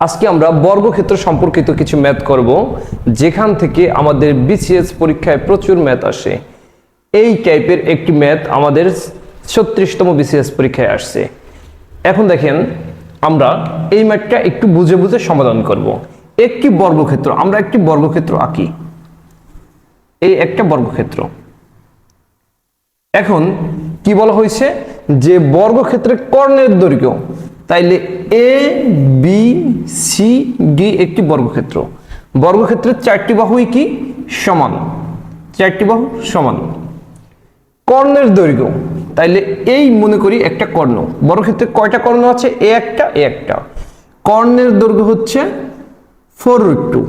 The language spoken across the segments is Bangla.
আজকে আমরা বর্গক্ষেত্র সম্পর্কিত কিছু ম্যাথ করব, যেখান থেকে আমাদের বিসিএস পরীক্ষায় প্রচুর ম্যাথ আসে। এই টাইপের একটি ম্যাথ আমাদের ছত্রিশতম বিসিএস পরীক্ষায় আসছে। এখন দেখেন, আমরা এই ম্যাথটা একটু বুঝে বুঝে সমাধান করব। একটি বর্গক্ষেত্র, আমরা একটি বর্গক্ষেত্র আঁকি। এই একটা বর্গক্ষেত্র। এখন কি বলা হয়েছে? যে বর্গক্ষেত্রের কর্ণের দৈর্ঘ্য তাইলে এ বি সি ডি একটি বর্গক্ষেত্র। বর্গক্ষেত্রের চারটি বাহুই কি? সমান। চারটি বাহু সমান। কর্ণের দৈর্ঘ্য। তাইলে এই মনে করি একটা কর্ণ। বর্গক্ষেত্রে কয়টা কর্ণ আছে? এ একটা এ একটা। কর্ণের দৈর্ঘ্য হচ্ছে ফোর রুট টু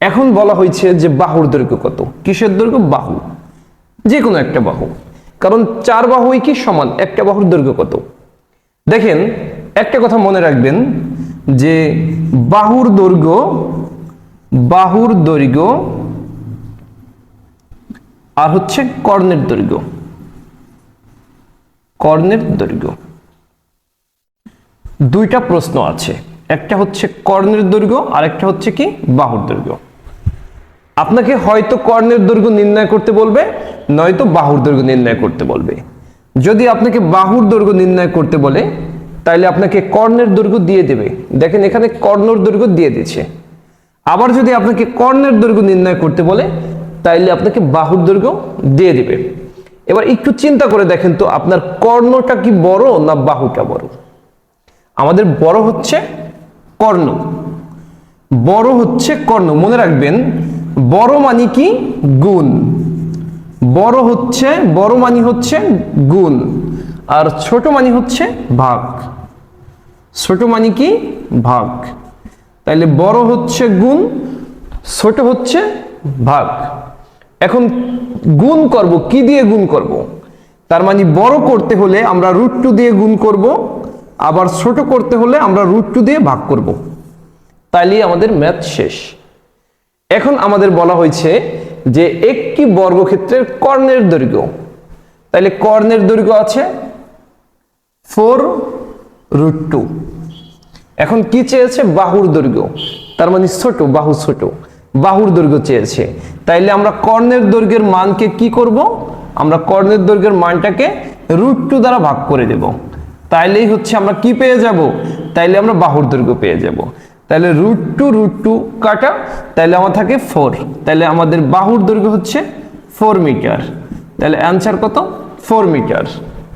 এখন বলা হয়েছে যে বাহুর দৈর্ঘ্য কত? কিসের দৈর্ঘ্য? বাহু। যে কোনো একটা বাহু। কারণ চার বাহুই কি সমান? একটা বাহুর দৈর্ঘ্য কত? দেখেন, একটা কথা মনে রাখবেন যে বাহুর দৈর্ঘ্য বাহুর দৈর্ঘ্য আর হচ্ছে কর্ণের দৈর্ঘ্য। কর্ণের দৈর্ঘ্য। দুইটা প্রশ্ন আছে। একটা হচ্ছে কর্ণের দৈর্ঘ্য আর একটা হচ্ছে কি? বাহুর দৈর্ঘ্য। আপনাকে হয়তো কর্ণের দৈর্ঘ্য নির্ণয় করতে বলবে, নয়তো বাহুর দৈর্ঘ্য নির্ণয় করতে বলবে। যদি আপনাকে বাহুর দৈর্ঘ্য নির্ণয় করতে বলে তাহলে আপনাকে কর্ণের দৈর্ঘ্য দিয়ে দেবে। দেখেন এখানে কর্ণর দৈর্ঘ্য দিয়ে দিচ্ছে আবার যদি আপনাকে কর্ণের দৈর্ঘ্য নির্ণয় করতে বলে, তাইলে আপনাকে বাহুর দৈর্ঘ্য দিয়ে দিবে। এবার একটু চিন্তা করে দেখেন তো, আপনার কর্ণটা কি বড় না বাহুটা বড়? আমাদের বড় হচ্ছে কর্ণ। বড় হচ্ছে কর্ণ। মনে রাখবেন, বড় মানে কি? গুণ। বড় হচ্ছে, বড় মানি হচ্ছে গুণ, আর ছোট মানি হচ্ছে ভাগ। ছোট মানি কি? ভাগ। তাইলে বড় হচ্ছে গুণ, ছোট হচ্ছে ভাগ। এখন গুণ করব, কি দিয়ে গুণ করব? তার মানে বড় করতে হলে আমরা রুট টু দিয়ে গুণ করব, আবার ছোট করতে হলে আমরা রুট টু দিয়ে ভাগ করব। তাইলেই আমাদের ম্যাথ শেষ। এখন আমাদের বলা হয়েছে যে একটি বর্গক্ষেত্রের কর্ণের দৈর্ঘ্য। তাইলে কর্ণের দৈর্ঘ্য আছে ফোর রুট টু। এখন কি চেয়েছে? বাহুর দৈর্ঘ্য। তার মানে ছোট, বাহু ছোট। বাহুর দৈর্ঘ্য চেয়েছে। তাইলে আমরা কর্ণের দৈর্ঘ্যের মানকে কি করব? আমরা কর্ণের দৈর্ঘ্যের মানটাকে রুট টু দ্বারা ভাগ করে দেব। তাইলেই হচ্ছে আমরা কি পেয়ে যাব? তাইলে আমরা বাহুর দৈর্ঘ্য পেয়ে যাব। তাহলে রুট টু রুট টু কাটা, তাহলে আমার থাকে ফোর তাহলে আমাদের বাহুর দৈর্ঘ্য হচ্ছে ফোর মিটার তাহলে অ্যান্সার কত? ফোর মিটার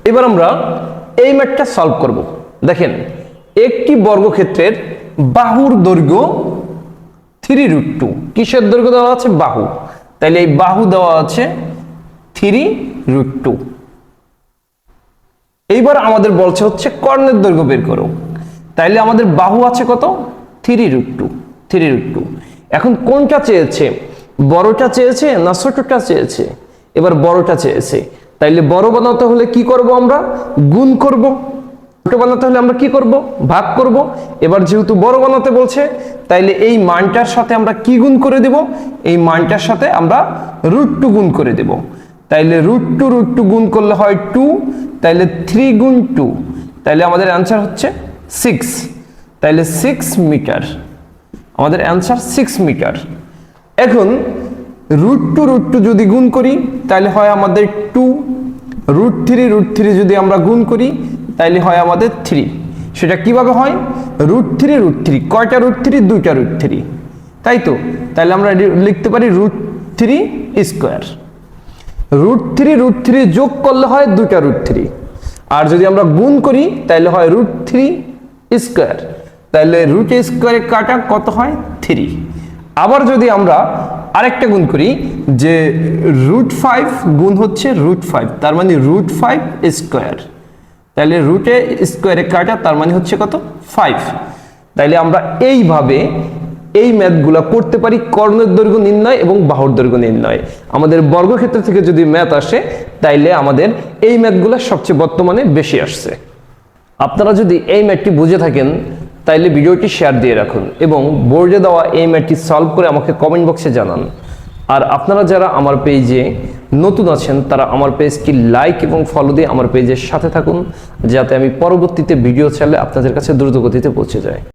এবার আমরা এই ম্যাথটা সলভ করব। দেখেন, একটি বর্গক্ষেত্রের বাহুর দৈর্ঘ্য থ্রি রুট টু কিসের দৈর্ঘ্য দেওয়া আছে? বাহু। তাহলে এই বাহু দেওয়া আছে থ্রি রুট টু এইবার আমাদের বলছে হচ্ছে কর্ণের দৈর্ঘ্য বের করো। তাইলে আমাদের বাহু আছে কত? Three root two three root two এখন কোনটা চেয়েছে? বড়টা চেয়েছে না ছোটটা চেয়েছে? এবার বড়টা চেয়েছে। তাইলে বড় বানাতে হলে কি করব আমরা? গুণ করব। ছোট বানাতে হলে আমরা কি করব? ভাগ করব। এবার যেহেতু বড় বানাতে বলছে, তাইলে এই মানটার সাথে আমরা কি গুণ করে দেব? এই মানটার সাথে আমরা রুট টু গুণ করে দেব। তাইলে রুট টু রুট টু গুণ করলে হয় টু, তাইলে থ্রি গুণ টু। তাইলে আমাদের অ্যান্সার হচ্ছে সিক্স। তাইলে সিক্স মিটার আমাদের অ্যান্সার সিক্স মিটার এখন রুট টু রুট টু যদি গুণ করি তাহলে হয় আমাদের two root three root three যদি আমরা গুণ করি তাহলে হয় আমাদের থ্রি সেটা কীভাবে হয়? রুট থ্রি রুট থ্রি কয়টা রুট থ্রি দুইটা রুট থ্রি তাই তো তাহলে আমরা লিখতে পারি root three square root three root three যোগ করলে হয় দুটা রুট থ্রি আর যদি আমরা গুণ করি তাহলে হয় রুট থ্রি স্কোয়ার তাহলে রুট স্কোয়ারে কাটা কত হয়? থ্রি আবার যদি আমরা আরেকটা গুণ করি, যে রুট ফাইভ গুণ হচ্ছে রুট ফাইভ তার মানে রুট ফাইভ স্কোয়ার তাহলে রুটে স্কোয়ারে কাটা, তার মানে হচ্ছে কত? ফাইভ তাইলে আমরা এইভাবে এই ম্যাথগুলো করতে পারি কর্ণের দৈর্ঘ্য নির্ণয় এবং বাহুর দৈর্ঘ্য নির্ণয়। আমাদের বর্গক্ষেত্র থেকে যদি ম্যাথ আসে, তাইলে আমাদের এই ম্যাথগুলো সবচেয়ে বর্তমানে বেশি আসছে। আপনারা যদি এই ম্যাথটি বুঝে থাকেন তাইলে ভিডিওটি শেয়ার দিয়ে রাখুন এবং বোর্ডে দেওয়া এই ম্যাটটি সলভ করে আমাকে কমেন্ট বক্সে জানান। আর আপনারা যারা আমার পেজে নতুন আছেন, তারা আমার পেজকে লাইক এবং ফলো দিয়ে আমার পেজের সাথে থাকুন, যাতে আমি পরবর্তীতে ভিডিও চাইলে আপনাদের কাছে দ্রুতগতিতে পৌঁছে যায়